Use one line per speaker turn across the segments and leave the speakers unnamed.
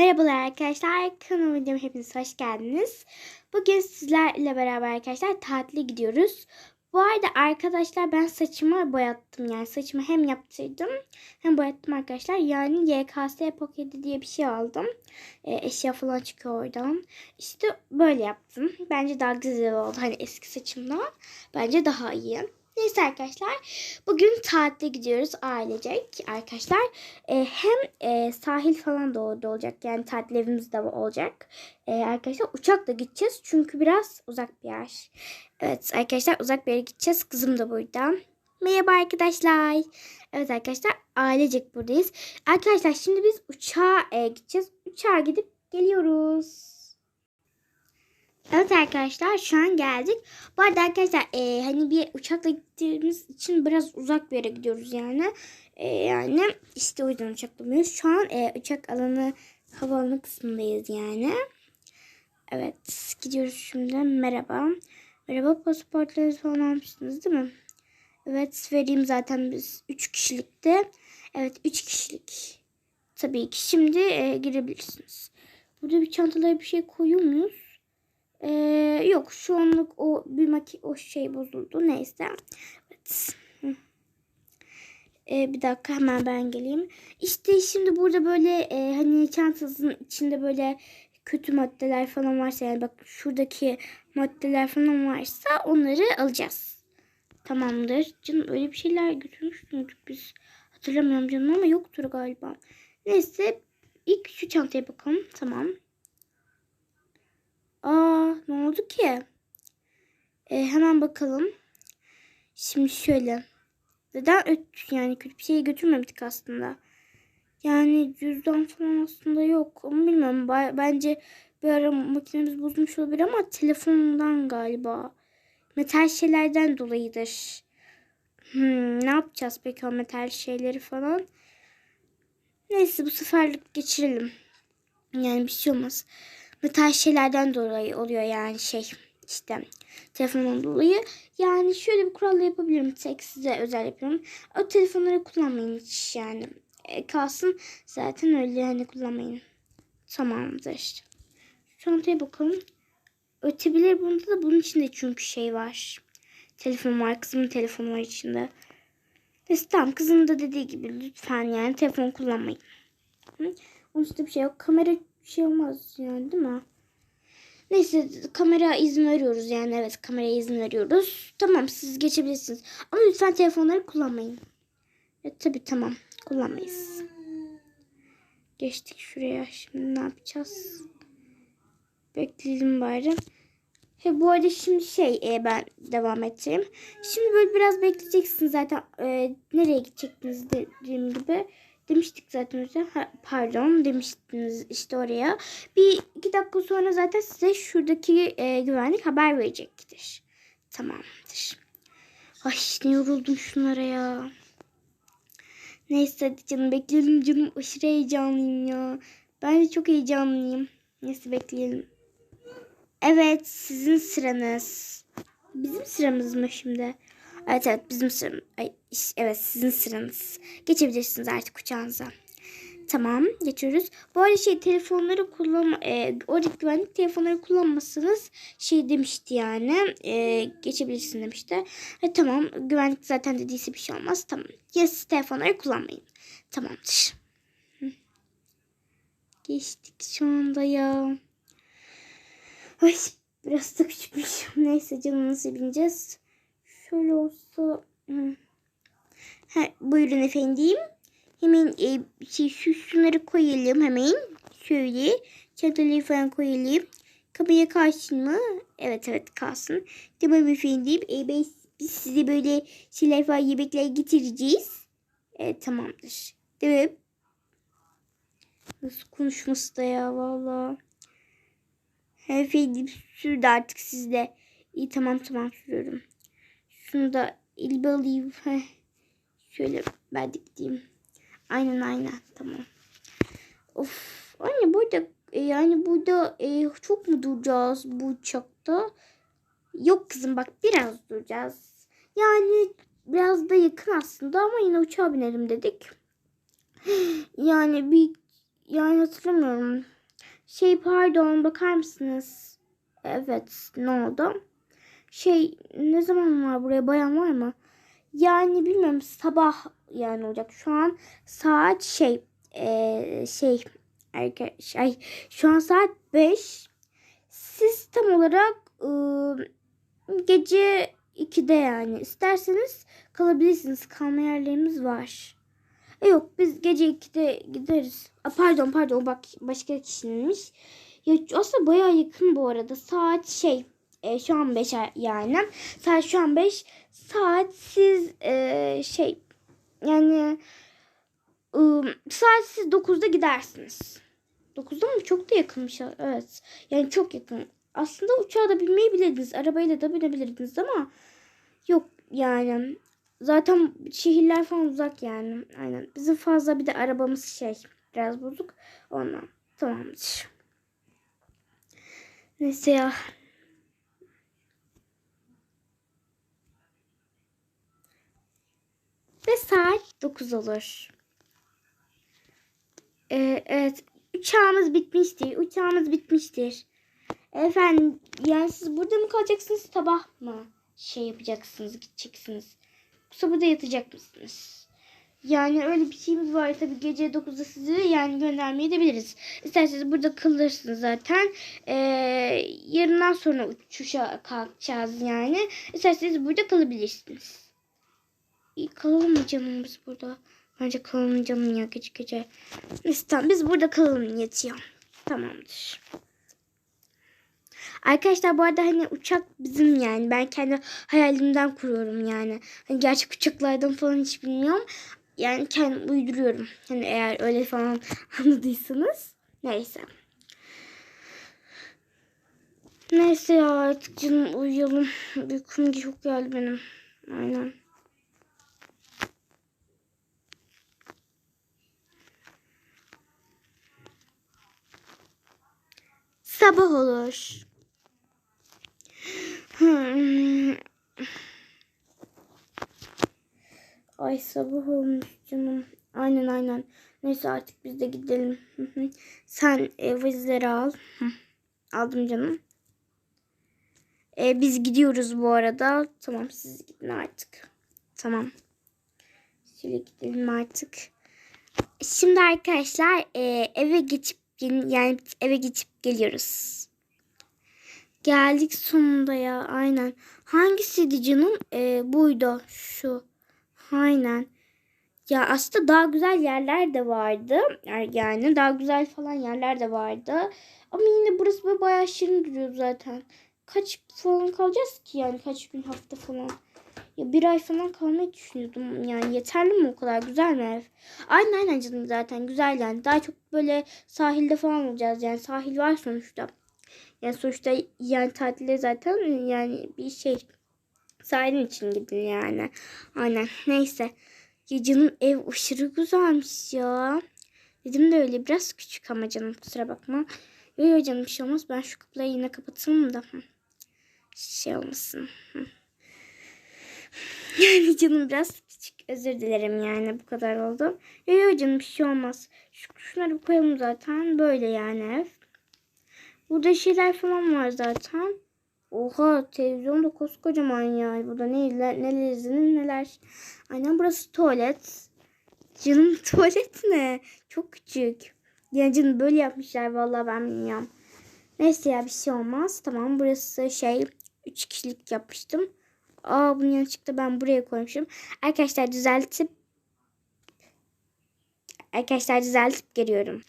Merhabalar arkadaşlar. Kanalıma videoma hepiniz hoş geldiniz. Bugün sizlerle beraber arkadaşlar tatile gidiyoruz. Bu arada arkadaşlar ben saçımı boyattım. Yani saçımı hem yaptırdım hem boyattım arkadaşlar. Yani YKS Pocket diye bir şey aldım. E, eşya falan çıkıyor oradan. İşte böyle yaptım. Bence daha güzel oldu. Hani eski saçımdan. Bence daha iyi. Neyse arkadaşlar. Bugün tatile gidiyoruz ailecek arkadaşlar. E, hem e, sahil falan da orada olacak. Yani tatil evimiz de olacak. E, arkadaşlar uçakla gideceğiz. Çünkü biraz uzak bir yer. Evet arkadaşlar uzak bir yere gideceğiz. Kızım da burada. Merhaba arkadaşlar. Evet arkadaşlar ailecek buradayız. Arkadaşlar şimdi biz uçağa e, gideceğiz. Uçağa gidip geliyoruz. Evet arkadaşlar şu an geldik. Bu arada arkadaşlar e, hani bir uçakla gittiğimiz için biraz uzak bir yere gidiyoruz yani. E, yani işte o yüzden uçakla gidiyoruz. Şu an e, uçak alanı havaalanı kısmındayız yani. Evet gidiyoruz şimdi. Merhaba. Merhaba pasaportlarınızı falan almışsınız değil mi? Evet vereyim zaten biz 3 kişilikte. Evet 3 kişilik. Tabii ki şimdi e, girebilirsiniz. Burada bir çantalara bir şey koyuyor muyuz? Ee, yok şu anlık o bir maki o şey bozuldu. Neyse. Evet. Ee, bir dakika hemen ben geleyim. İşte şimdi burada böyle e, hani çantasının içinde böyle kötü maddeler falan varsa yani bak şuradaki maddeler falan varsa onları alacağız. Tamamdır. Canım öyle bir şeyler götürmüş müydük biz? Hatırlamıyorum canım ama yoktur galiba. Neyse ilk şu çantaya bakalım. Tamam. Aa ne oldu ki? Ee, hemen bakalım. Şimdi şöyle. Neden öt yani kötü bir şey götürmemiştik aslında. Yani cüzdan falan aslında yok. Ama. Ba- Bence bir ara makinemiz bozulmuş olabilir ama telefondan galiba. Metal şeylerden dolayıdır. Hmm, ne yapacağız peki o metal şeyleri falan? Neyse bu seferlik geçirelim. Yani bir şey olmaz metal şeylerden dolayı oluyor yani şey işte telefonun dolayı. Yani şöyle bir kuralla yapabilirim. Tek size özel yapıyorum. O telefonları kullanmayın hiç yani. E, kalsın zaten öyle yani kullanmayın. Tamamdır işte. Çantaya bakalım. Ötebilir bunda da bunun içinde çünkü şey var. Telefon var. Kızımın telefonu var içinde. Neyse tamam kızım da dediği gibi lütfen yani telefon kullanmayın. Hı? Onun bir şey yok. Kamera bir şey olmaz yani değil mi? Neyse kamera izin veriyoruz yani evet kameraya izin veriyoruz. Tamam siz geçebilirsiniz. Ama lütfen telefonları kullanmayın. Evet tabii tamam kullanmayız. Geçtik şuraya şimdi ne yapacağız? Bekleyelim bari. He, bu arada şimdi şey e, ben devam edeceğim. Şimdi böyle biraz bekleyeceksiniz zaten e, nereye gidecektiniz dediğim gibi. Demiştik zaten hocam. Pardon demiştiniz işte oraya. Bir iki dakika sonra zaten size şuradaki e, güvenlik haber verecektir. Tamamdır. Ay ne yoruldum şunlara ya. Neyse hadi canım bekleyelim canım. Aşırı heyecanlıyım ya. Ben de çok heyecanlıyım. Neyse bekleyelim. Evet sizin sıranız. Bizim sıramız mı şimdi? Evet evet bizim sıramız. Ay, evet sizin sıranız. Geçebilirsiniz artık uçağınıza. Tamam geçiyoruz. Bu arada şey telefonları kullanma, e, oradaki güvenlik telefonları kullanmasanız şey demişti yani e, geçebilirsin demişti. E, tamam güvenlik zaten dediyse bir şey olmaz. Tamam. Ya siz telefonları kullanmayın. Tamamdır. Geçtik şu anda ya. Ay biraz da küçükmüş. Neyse canınızı bineceğiz. Şöyle olsa. Ha, buyurun efendim. Hemen e, şey, şu şunları koyalım hemen. Şöyle. Çantaları falan koyalım. Kapıya kalsın mı? Evet evet kalsın. Tamam efendim. E, ben, biz size böyle şeyler falan yemekler getireceğiz. Evet tamamdır. Değil mi? Nasıl konuşması da ya valla. Efendim sürdü artık sizde. İyi tamam tamam sürüyorum. Şunu da elime alayım. Şöyle ben de gideyim. Aynen aynen tamam. Of anne burada e, yani burada e, çok mu duracağız bu uçakta? Yok kızım bak biraz duracağız. Yani biraz da yakın aslında ama yine uçağa binelim dedik. Yani bir yani hatırlamıyorum. Şey pardon bakar mısınız? Evet ne oldu? Şey ne zaman var buraya bayan var mı? Yani bilmiyorum sabah yani olacak. Şu an saat şey eee, şey arkadaş ay şu an saat 5. Siz tam olarak ıı, gece 2'de yani isterseniz kalabilirsiniz. Kalma yerlerimiz var. E yok biz gece 2'de gideriz. A, pardon pardon bak başka kişininmiş. Ya aslında bayağı yakın bu arada. Saat şey e, şu an 5 yani. Saat şu an 5. Saat siz e, şey yani ıı, saat siz 9'da gidersiniz. 9'da mı? Çok da yakınmış. Evet. Yani çok yakın. Aslında uçağa da binmeyi bilirdiniz. Arabayla da binebilirdiniz ama yok yani. Zaten şehirler falan uzak yani. Aynen. Bizim fazla bir de arabamız şey biraz bozuk. Ondan. Tamamdır. Neyse ya. Ve saat 9 olur. Ee, evet. Uçağımız bitmiştir. Uçağımız bitmiştir. Efendim yani siz burada mı kalacaksınız sabah mı? Şey yapacaksınız gideceksiniz. Yoksa burada yatacak mısınız? Yani öyle bir şeyimiz var tabii gece 9'da sizi yani göndermeye de biliriz. İsterseniz burada kalırsınız zaten. Ee, yarından sonra uçuşa kalkacağız yani. İsterseniz burada kalabilirsiniz. İyi canım biz burada? Bence kalalım canım ya gece gece. Neyse tamam biz burada kalalım yatıyor. Tamamdır. Arkadaşlar bu arada hani uçak bizim yani. Ben kendi hayalimden kuruyorum yani. Hani gerçek uçaklardan falan hiç bilmiyorum. Yani kendim uyduruyorum. Hani eğer öyle falan anladıysanız. Neyse. Neyse ya artık canım uyuyalım. Uykum çok geldi benim. Aynen. Sabah olur. Hmm. Ay sabah olmuş canım. Aynen aynen. Neyse artık biz de gidelim. Sen e, valizleri al. Aldım canım. E, biz gidiyoruz bu arada. Tamam siz gidin artık. Tamam. Şöyle gidelim artık. Şimdi arkadaşlar e, eve geçip yani eve geçip geliyoruz. Geldik sonunda ya aynen. Hangisiydi canım? E, buydu şu. Aynen. Ya aslında daha güzel yerler de vardı. Yani daha güzel falan yerler de vardı. Ama yine burası böyle bayağı şirin duruyor zaten. Kaç falan kalacağız ki yani kaç gün hafta falan. Ya bir ay falan kalmayı düşünüyordum. Yani yeterli mi o kadar güzel mi ev? Aynen aynen canım zaten güzel yani. Daha çok böyle sahilde falan olacağız yani. Sahil var sonuçta. Yani sonuçta yani tatile zaten yani bir şey sahilin için gidin yani. Aynen neyse. Ya canım ev aşırı güzelmiş ya. Dedim de öyle biraz küçük ama canım kusura bakma. Yok yok canım bir şey olmaz. Ben şu kapıları yine kapatayım da. Şey olmasın. Hı. Yani canım biraz küçük. Özür dilerim yani bu kadar oldu. Yok yok canım bir şey olmaz. Şu, şunları koyalım zaten. Böyle yani ev. Burada şeyler falan var zaten. Oha televizyon da koskocaman ya. Burada neler, neler izlenir neler. Aynen burası tuvalet. Canım tuvalet ne? Çok küçük. Yani canım böyle yapmışlar vallahi ben bilmiyorum. Neyse ya bir şey olmaz. Tamam burası şey 3 kişilik yapmıştım. Aa bunu yanlışlıkla ben buraya koymuşum. Arkadaşlar düzeltip Arkadaşlar düzeltip geliyorum.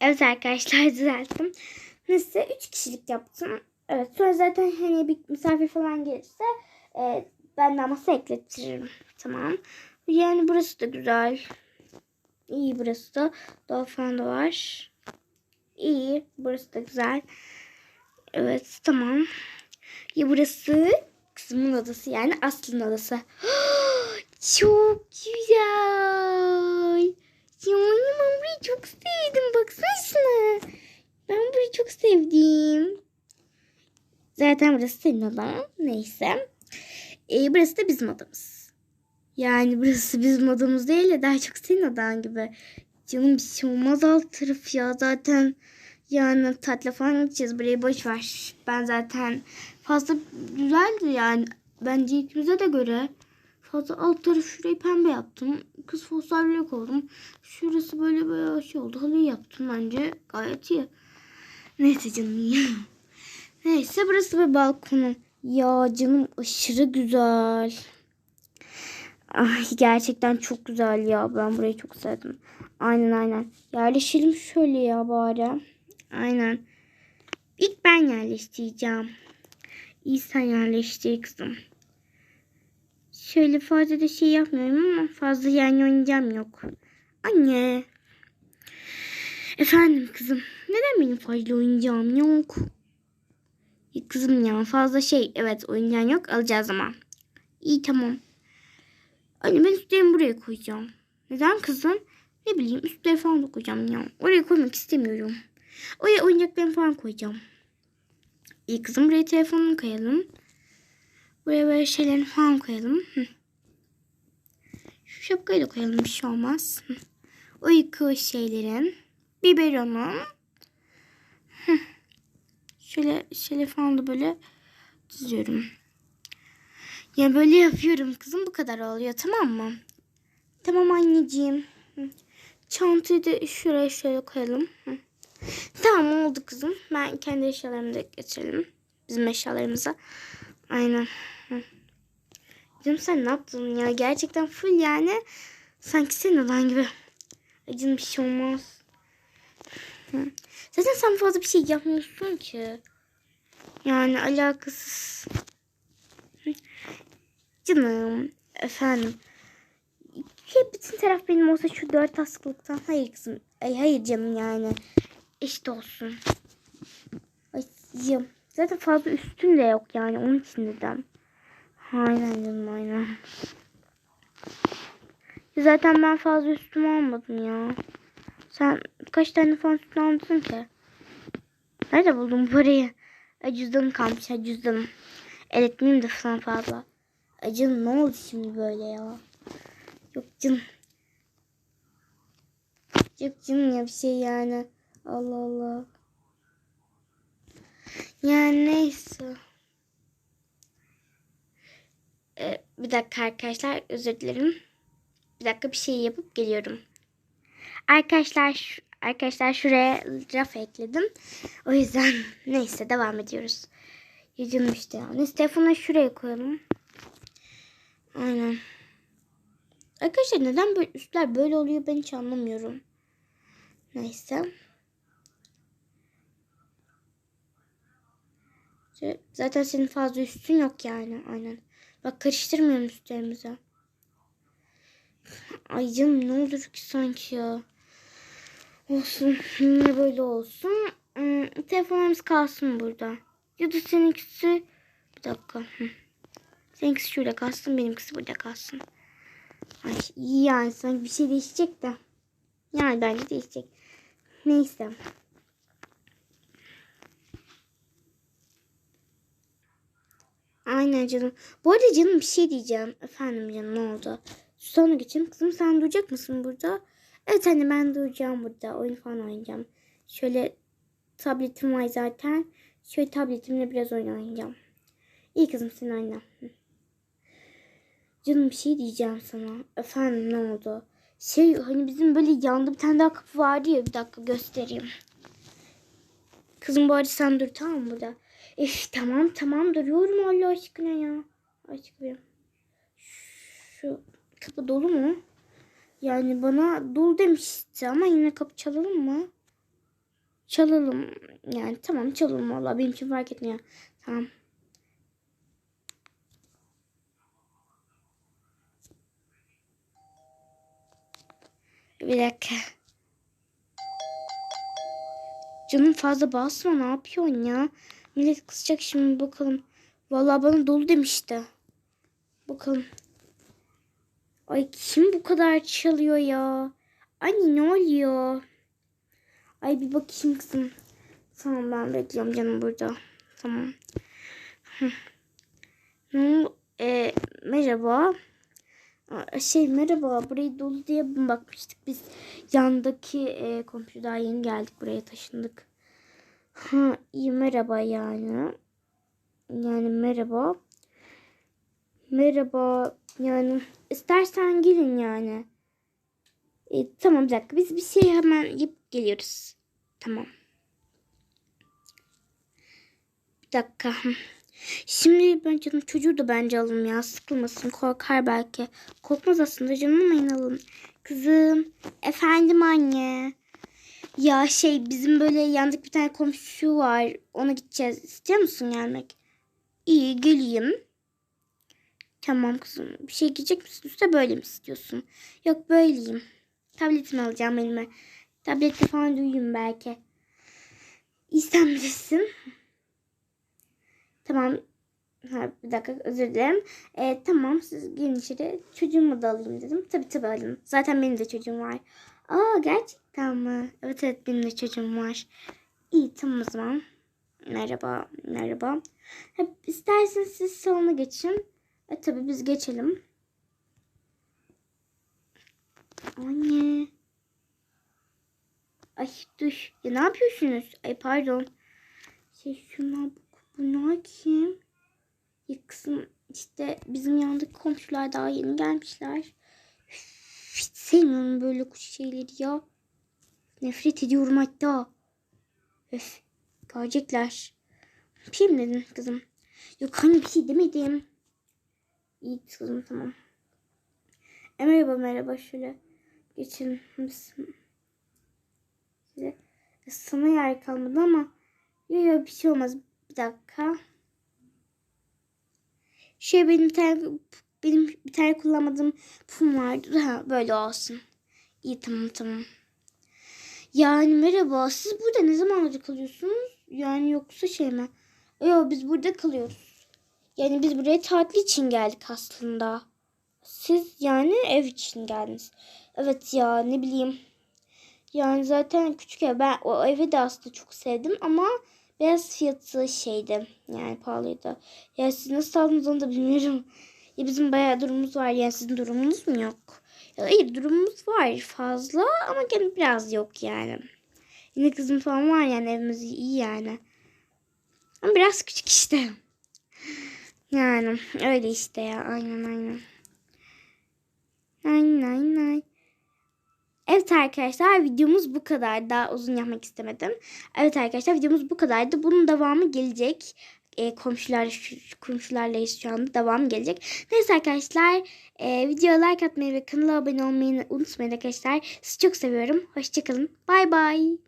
Evet arkadaşlar düzelttim. Neyse 3 kişilik yaptım. Evet sonra zaten hani bir misafir falan gelirse e, ben de masa ekletirim. Tamam. Yani burası da güzel. İyi burası da. Doğa falan da var. İyi. Burası da güzel. Evet tamam. Ya burası kızımın odası yani Aslı'nın odası. Çok güzel. Yani ben burayı çok sevdim. Baksana. Ben burayı çok sevdim. Zaten burası senin odan. Neyse. Ee, burası da bizim odamız. Yani burası bizim odamız değil de daha çok senin odan gibi. Canım bir şey olmaz alt taraf ya zaten. Yani tatile falan gideceğiz. Burayı boş ver. Ben zaten fazla güzeldi yani. Bence ikimize de göre. Fazla alt tarafı şurayı pembe yaptım. Kız fosforlu koydum. Şurası böyle böyle şey oldu. Halıyı yaptım bence. Gayet iyi. Neyse canım ya. Neyse burası bir balkonu. Ya canım aşırı güzel. Ay gerçekten çok güzel ya. Ben burayı çok sevdim. Aynen aynen. Yerleşelim şöyle ya bari. Aynen. İlk ben yerleştireceğim. İyi sen kızım. Şöyle fazla da şey yapmıyorum ama fazla yani oynayacağım yok. Anne. Efendim kızım. Neden benim fazla oyuncağım yok? Kızım ya fazla şey evet oyuncağın yok alacağız ama. İyi tamam. Anne ben üstlerimi buraya koyacağım. Neden kızım? Ne bileyim üstleri falan da koyacağım ya. Oraya koymak istemiyorum. Oraya oyuncaklarımı falan koyacağım. İyi kızım buraya telefonunu koyalım. Buraya böyle şeylerini falan koyalım. Şu şapkayı da koyalım bir şey olmaz. Hı. Uyku şeylerin. Biberonun. Şöyle şöyle falan da böyle diziyorum. Ya böyle yapıyorum kızım bu kadar oluyor tamam mı? Tamam anneciğim. Çantayı da şuraya şöyle koyalım. Hı. Tamam oldu kızım. Ben kendi eşyalarımı da getirelim. Bizim eşyalarımıza. Aynen. Canım sen ne yaptın ya? Gerçekten full yani. Sanki senin olan gibi. Canım bir şey olmaz. Zaten sen fazla bir şey yapmıyorsun ki. Yani alakasız. Canım. Efendim. Hep bütün taraf benim olsa şu dört askılıktan. Hayır kızım. Ay hayır canım yani. Eşit olsun. Ay canım. Zaten fazla üstün de yok yani. Onun için dedim. Aynen canım aynen. Zaten ben fazla üstümü almadım ya. Sen kaç tane falan üstünü aldın ki? Nerede buldun bu parayı? Ay cüzdanım kalmış ya cüzdanım. El etmeyeyim de falan fazla. Canım ne oldu şimdi böyle ya? Yok canım. Yok canım ya bir şey yani. Allah Allah. Yani neyse. Ee, bir dakika arkadaşlar özür dilerim. Bir dakika bir şey yapıp geliyorum. Arkadaşlar arkadaşlar şuraya raf ekledim. O yüzden neyse devam ediyoruz. Yüzüm işte ya. Neyse telefonu şuraya koyalım. Aynen. Arkadaşlar neden böyle üstler böyle oluyor ben hiç anlamıyorum. Neyse. Zaten senin fazla üstün yok yani. Aynen. Bak karıştırmıyorum üstlerimize. Ay canım ne olur ki sanki ya. Olsun. Yine böyle olsun. Hmm, telefonumuz kalsın burada. Ya da seninkisi... Bir dakika. Hı. Seninkisi şurada kalsın. Benimkisi burada kalsın. Ay iyi yani sanki bir şey değişecek de. Yani bence değişecek. Neyse. Aynen canım. Bu arada canım bir şey diyeceğim. Efendim canım ne oldu? Sonra geçelim. Kızım sen duracak mısın burada? Evet anne ben duracağım burada. Oyun falan oynayacağım. Şöyle tabletim var zaten. Şöyle tabletimle biraz oyun oynayacağım. İyi kızım sen oyna. Canım bir şey diyeceğim sana. Efendim ne oldu? Şey hani bizim böyle yanında bir tane daha kapı vardı ya. Bir dakika göstereyim. Kızım bu arada sen dur tamam mı burada? Üf tamam tamam duruyorum Allah aşkına ya. Aşkım. Şu kapı dolu mu? Yani bana dolu demişti ama yine kapı çalalım mı? Çalalım. Yani tamam çalalım valla benim için fark etmiyor. Tamam. Bir dakika. Canım fazla basma ne yapıyorsun ya? Millet kızacak şimdi bakalım. Vallahi bana dolu demişti. Bakalım. Ay kim bu kadar çalıyor ya? Anne ne oluyor? Ay bir bakayım kızım. Tamam ben bekliyorum canım burada. Tamam. ne e, merhaba. Şey merhaba burayı dolu diye bakmıştık biz yandaki e, komşu daha yeni geldik buraya taşındık. Ha iyi merhaba yani. Yani merhaba. Merhaba yani istersen gelin yani. E, tamam bir dakika biz bir şey hemen yapıp geliyoruz. Tamam. Bir dakika. Şimdi ben canım çocuğu da bence alalım ya. Sıkılmasın korkar belki. Korkmaz aslında canım ama yine alalım. Kızım. Efendim anne. Ya şey bizim böyle yandık bir tane komşu var. Ona gideceğiz. İstiyor musun gelmek? İyi geleyim. Tamam kızım. Bir şey giyecek misin? Üstüne böyle mi istiyorsun? Yok böyleyim. Tabletimi alacağım elime. Tablette falan duyayım belki. Bilirsin. Tamam. Ha, bir dakika özür dilerim. Ee, tamam siz gelin içeri. Çocuğumu da alayım dedim. Tabii tabii alın. Zaten benim de çocuğum var. Aa gerçekten mi? Evet evet benim de çocuğum var. İyi tamam o zaman. Merhaba merhaba. Hep isterseniz siz salona geçin. E tabii biz geçelim. Anne. Ay dur. Ya ne yapıyorsunuz? Ay pardon. Şey şuna bak. Bunlar kim? Ya kızım işte bizim yandaki komşular daha yeni gelmişler. Üf, Hiç sevmiyorum böyle kuş şeyleri ya. Nefret ediyorum hatta. Öf, görecekler. Bir şey mi dedin kızım? Yok hani bir şey demedim. İyi kızım tamam. E, merhaba merhaba şöyle geçin? Size sana yer kalmadı ama yok yok bir şey olmaz. Bir dakika. Şey benim bir tane benim bir tane kullanmadığım pum vardı. Ha, böyle olsun. İyi tamam tamam. Yani merhaba. Siz burada ne zamandır kalıyorsunuz? Yani yoksa şey mi? Yok biz burada kalıyoruz. Yani biz buraya tatil için geldik aslında. Siz yani ev için geldiniz. Evet ya ne bileyim. Yani zaten küçük ev. Ben o evi de aslında çok sevdim ama biraz fiyatı şeydi. Yani pahalıydı. Ya siz nasıl aldınız onu da bilmiyorum. Ya bizim bayağı durumumuz var. Yani sizin durumunuz mu yok? Hayır durumumuz var fazla ama gene biraz yok yani. Yine kızım falan var yani evimiz iyi yani. Ama biraz küçük işte. Yani öyle işte ya aynen aynen. Aynen aynen. Evet arkadaşlar videomuz bu kadar. Daha uzun yapmak istemedim. Evet arkadaşlar videomuz bu kadardı. Bunun devamı gelecek. E, komşular komşularla şu anda devam gelecek. Neyse arkadaşlar e, videoya like atmayı ve kanala abone olmayı unutmayın arkadaşlar. Sizi çok seviyorum. Hoşçakalın. Bay bay.